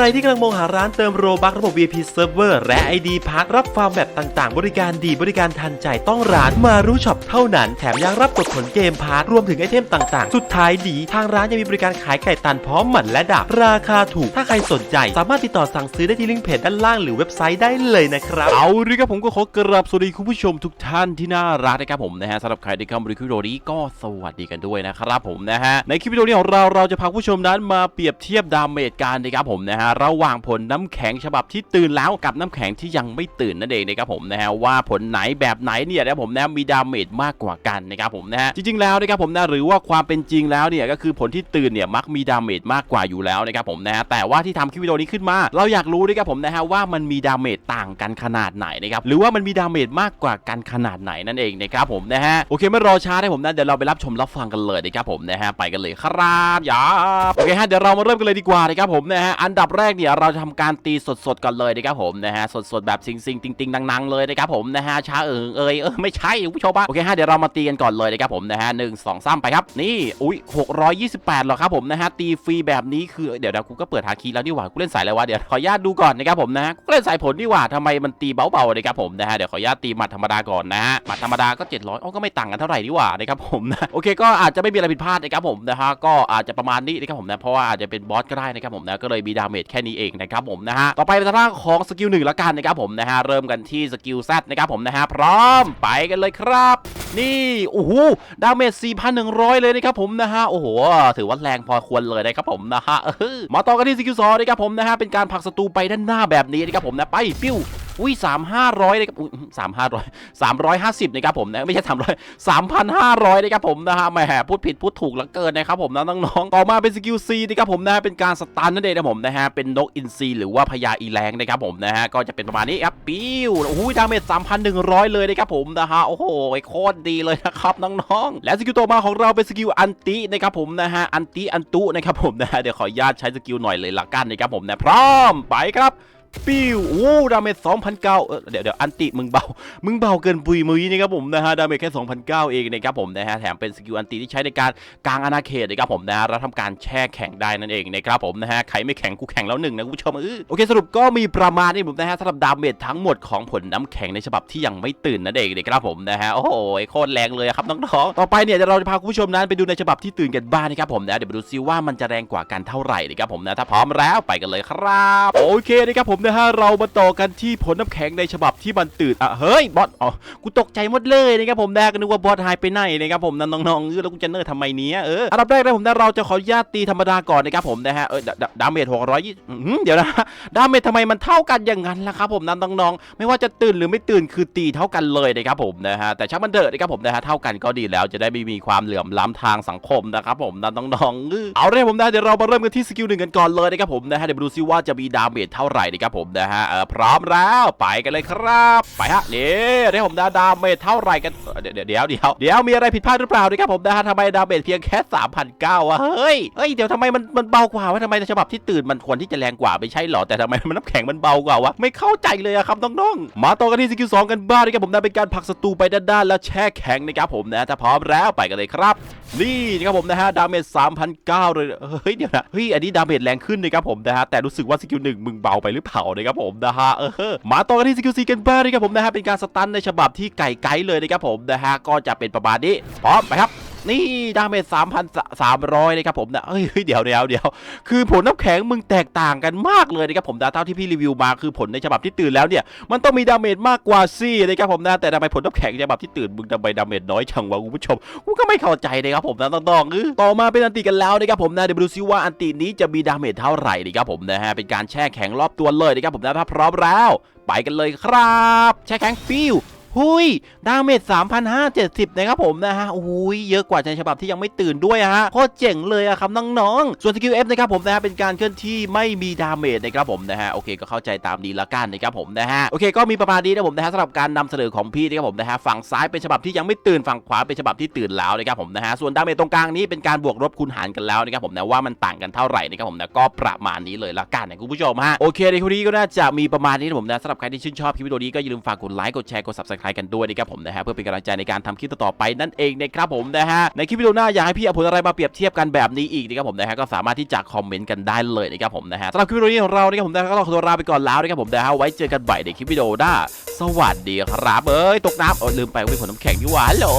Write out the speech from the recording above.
รที่กำลังมองหาร้านเติมโรบักระบบ VIP Server และ ID พักรับฟาร์มแบบต่างๆ บริการดีบริการทันใจต้องร้านมารู้ช็อปเท่านั้น แถมยังรับกดผลเกมพาร์ทรวมถึงไอเทมต่างๆ สุดท้ายดี ทางร้านยังมีบริการขายไก่ตันพร้อมหมันและดักราคาถูก ถ้าใครสนใจ สามารถติดต่อสั่งซื้อได้ที่ลิงก์เพจด้านล่างหรือเว็บไซต์ได้เลยนะครับเอาละครับผมก็ขอกราบสวัสดีคุณผู้ชมทุกท่านที่น่ารักนะครับผมนะฮะสำหรับใครที่เข้ามาดูคลิปวิดีโอนี้ก็สวัสดีกันด้วยนะครับผมนะฮะในคลิปวิดีโอนี้ของเราเราจะพาผู้ชมนั้นมาเปรียบเทียบดาเมจกันนะครับผมนะฮะระหว่างผลน้ำแข็งฉบับที่ตื่นแล้วกับน้ำแข็งที่ยังไม่ตื่นนั่นเองนะครับผมนะฮะว่าผลไหนแบบไหนเนี่ยนะผมนะมีดาเมจมากกว่ากันนะครับผมนะฮะจริงๆแล้วนะครับผมนะหรือว่าความเป็นจริงแล้วเนี่ยก็คือผลที่ตื่นเนี่ยมักมีดาเมจมากกว่าอยู่แล้วนะครับผมนะฮะแต่ว่าที่ทำคลิปวิดีโอนี้ขึ้นมา เราอยากรู้นะครับผมนะฮะว่ามันมีดาเมจต่างกันขนาดไหนนะครับหรือว่ามันมีดาเมจมากกว่ากันขนาดไหนนั่นเองนะครับผมนะฮะโอเคไม่รอช้านะผมนะเดี๋ยวเราไปรับชมรับฟังกันเลยนะครับผมนะฮะไปกันเลยครับยาโอเคฮะเดี๋ยวเรามาเริ่มกันเลยดีกว่านะครับผมนะฮะอันดับแรกเนี่ยเราจะทำการตีสดๆกันเลยนะครับผมนะฮะสดๆแบบซิงๆติงๆดังๆเลยนะครับผมนะฮะช้าเอิงเอยเออไม่ใช่คุณผู้ชมปะโอเคฮะเดี๋ยวเรามาตีกันก่อนเลยนะครับผมนะฮะหนึ่งสองสามไปครับนี่อุ้ย628เหรอครับผมนะฮะตีฟรีแบบนี้คือเดี๋ยวเดี๋ยวกูก็เปิดหาคีแล้วนี่หว่ากูเล่นสายอะไรวะเดี๋ยวขออนุญาตดูก่อนนะครับผมนะฮะกูเล่นสายผลนี่หว่าทำไมมันตีเบาๆนะครับผมนะฮะเดี๋ยวขออนุญาตตีหมัดธรรมดาก่อนนะฮะหมัดธรรมดาก็700อ๋อก็ไม่ต่างกันเท่าไหร่นี่หว่านะครับผมนะโอเคก็อาจจะไม่มีอะไรผิดพลาดนะครับผมนะฮะก็อาจจะประมาณนี้นะครับผมนะเพราะว่าอาจจะเป็นบอสก็ได้นะครับผมนะก็เลยมีดาเมจแค่นี้เองนะครับผมนะฮะต่อไปเป็นทางของสกิลหนึ่งละกันนะครับผมนะฮะเริ่มกันที่สกิลแซดนะครับผมนะฮะพร้อมไปกันเลยครับ นี่โอ้โหดาเมจ4,100 เลยนะครับผมนะฮะโอ้โหถือว่าแรงพอควรเลยนะครับผมนะฮะมาต่อกันที่สกิลสองนะครับผมนะฮะเป็นการผลักศัตรูไปด้านหน้าแบบนี้นะครับผมนะไปปิ้ว อุ้ยสามห้าร้อยนะครับอุ้ยสามห้าร้อยสามร้อยห้าสิบนะครับผมนะไม่ใช่สามร้อยสามพันห้าร้อยนะครับผมนะฮะแหมพูดผิดพูดถูกล้วเกินนะครับผมนะน้องๆต่อมาเป็นสกิลซีนะครับผมนะเป็นการสตันนั่นเองนะผมนะฮะเป็นนกอินทรีหรือว่าพญาอีแรงนะครับผมนะฮะก็จะเป็นประมาณนี้ครับปิ้วโอ้โหดาเมจสามพันหนึ่งร้อยเลยนะครับผมนะฮะโอ้โหโคตรดีเลยนะครับน้องๆ และสกิลต่อมาของเราเป็นสกิลอันตินะครับผมนะฮะอันติอันตุนะครับผมนะฮะเดี๋ยวขออนุญาตใช้สกิลหน่อยเลยละกันนะครับผมนะพร้อมไปครับ ปิ้วโอ้ดาเมจ2,009เออเดี๋ยวเดี๋ยวอันติมึงเบา มึงเบาเกินปุยมุยนะครับผมนะฮะดาเมจแค่2,009เองนะครับผมนะฮะแถมเป็นสกิลอันติที่ใช้ในการกลางอาณาเขตนะครับผมนะฮะแล้วทำการแช่แข็งได้นั่นเองนะครับผมนะฮะใครไม่แข็งกูแข็งแล้วหนึ่งนะคุณผู้ชมเออโอเคสรุปก็มีประมาณนี้ผมนะฮะสำหรับดาเมจทั้งหมดของผลน้ำแข็งในฉบับที่ยังไม่ตื่นนั่นเองนะครับผมนะฮะโอ้โหโคตรแรงเลยครับน้องๆต่อไปเนี่ยเดี๋ยวเราจะพาคุณผู้ชมนั้นไปดูในฉบับที่ตื่นกันบ้างนะครับผมนะเดี๋ยวไปดูซิว่ามันจะแรงกว่ากันเท่าไหร่นะครับผมนะถ้าพร้อมแล้วไปกันเลยครับ โอเคนะครับผมนะฮะเรามาต่อกันที่ผลน้ำแข็งในฉบับที่มันตื่นอะเฮ้ยบอสอ๋อกูตกใจหมดเลยนะครับผมนะก็นึกว่าบอสหายไปไหนนะครับผมนะน้องๆเออแล้วกูจะเนิร์ทำไมเนี้ยเอออันดับแรกนะผมนะเราจะขออนุญาตตีธรรมดาก่อนนะครับผมนะฮะเออดาเมจหกร้อยยี่เดี๋ยวนะดาเมจทำไมมันเท่ากันอย่างนั้นล่ะครับผมนะน้องๆไม่ว่าจะตื่นหรือไม่ตื่นคือตีเท่ากันเลยนะครับผมนะฮะแต่ช่างมันเถอะนะครับผมนะฮะเท่ากันก็ดีแล้วจะได้ไม่มีความเหลื่อมล้ำทางสังคมนะครับผมนะน้องๆเออเอาเลยผมนะเดี๋ยวเรามาเริ่มกันที่สกิลหนึ่งกันก่อนเลยนะครับผมนะฮะเดี๋ยวมาดูซิว่าจะมีดาเมจเท่าไหร่นะครับผมนะฮะเออพร้อมแล้วไปกันเลยครับ ไปฮะนี่เดี๋ยวผมนะดาเมจเท่าไหร่กันเดี๋ยวเดี๋ยวเดี๋ยวเดี๋ยวมีอะไรผิดพลาดหรือเปล่านะครับผมนะฮะทำไมดาเมจเพียงแค่3,009วะเฮ้ยเฮ้ยเดี๋ยวทำไมมันมันเบากว่าวะทำไมในฉบับที่ตื่นมันควรที่จะแรงกว่าไม่ใช่หรอแต่ทำไมมันน้ำแข็งมันเบากว่าวะไม่เข้าใจเลยอะครับน้องๆมาต่อกันที่สกิลสองกันบ้างนะครับผมนะเป็นการผลักศัตรูไปด้านๆแล้วแช่แข็งนะครับผมนะถ้าพร้อมแล้วไปกันเลยครับ นี่นะครับผมนะฮะดาเมจ3,009เลยเฮ้ยเดี๋ยวนะเฮ้ยอันนี้ดาเมจแรงขึ้นนะครับผมนะฮะแต่รู้สึกว่าสกิลหนึ่งมึงเบาไปหรือเปล่านะครับผมนะฮะเออมาต่อกันที่สกิล4กันบ้างนะครับผมนะฮะเป็นการสตันในฉบับที่ไก่ไกเลยนะครับผมนะฮะก็จะเป็นประมาณนี้พร้อมไปครับ นี่ดาเมจ3,300นสามร้อยนะครับผมนะเอ้ยเฮ้ยเดี๋ยวเดี๋ยวเดี๋ยวคือผลน้ำแข็งมึงแตกต่างกันมากเลยนะครับผมนะเท่าที่พี่รีวิวมาคือผลในฉบับที่ตื่นแล้วเนี่ยมันต้องมีดาเมจมากกว่าซี่นะครับผมนะแต่ทำไมผลน้ำแข็งฉบับที่ตื่นมึงทำไมดาเมจน้อยจังวะคุณผู้ชมกูก็ไม่เข้าใจนะครับผมนะต้องๆเออต่อมาเป็นอันติกันแล้วนะครับผมนะเดี๋ยวมาดูซิว่าอันตินี้จะมีดาเมจเท่าไหร่นะครับผมนะฮะเป็นการแช่แข็งรอบตัวเลยนะครับผมนะถ้าพร้อมแล้ว ไปกันเลยครับ แช่แข็งฟิว หุยดาเมจ3,570 นะครับผมนะฮะอุ้ยเยอะกว่าในฉบับที่ยังไม่ตื่นด้วยอะฮะโคตรเจ๋งเลยอะครับน้องๆ ส่วนสกิล F นะครับผมนะฮะเป็นการเคลื่อนที่ไม่มีดาเมจนะครับผมนะฮะโอเคก็เข้าใจตามดีละกันนะครับผมนะฮะโอเคก็มีประมาณนี้นะผมนะฮะสำหรับการนำเสนอของพี่นะครับผมนะฮะฝั่งซ้ายเป็นฉบับที่ยังไม่ตื่นฝั่งขวาเป็นฉบับที่ตื่นแล้วนะครับผมนะฮะส่วนดาเมจตรงกลางนี้เป็นการบวกลบคูณหารกันแล้วนะครับผมนะว่ามันต่างกันเท่าไหร่นะครับผมนะก็ประมาณนี้เลยละกันนะคุณผู้ชมฮะโอเคในคลิปนี้ก็น่าจะมีประมาณนี้นะผมนะสำหรับใครที่ชื่นชอบคลิปวิดีโอนี้ก็อย่าลืมฝากกดไลค์กดแชร์กด subscribe subscribe กันด้วยนะครับผมนะฮะเพื่อเป็นกำลังใจในการทำคลิปต่อๆไปนั่นเองนะครับผมนะฮะในคลิปวิดีโอหน้าอยากให้พี่เอาผลอะไรมาเปรียบเทียบกันแบบนี้อีกนะครับผมนะฮะก็สามารถที่จะคอมเมนต์กันได้เลยนะครับผมนะฮะสำหรับคลิปวิดีโอนี้ของเรานะครับผมนะก็ต้องขอตัวลาไปก่อนแล้วนะครับผมนะฮะไว้เจอกันใหม่ในคลิปวิดีโอหน้าสวัสดีครับเอ้ยตกน้ำเออลืมไปว่าเป็นผลน้ำแข็งนี่หว่าเหรอ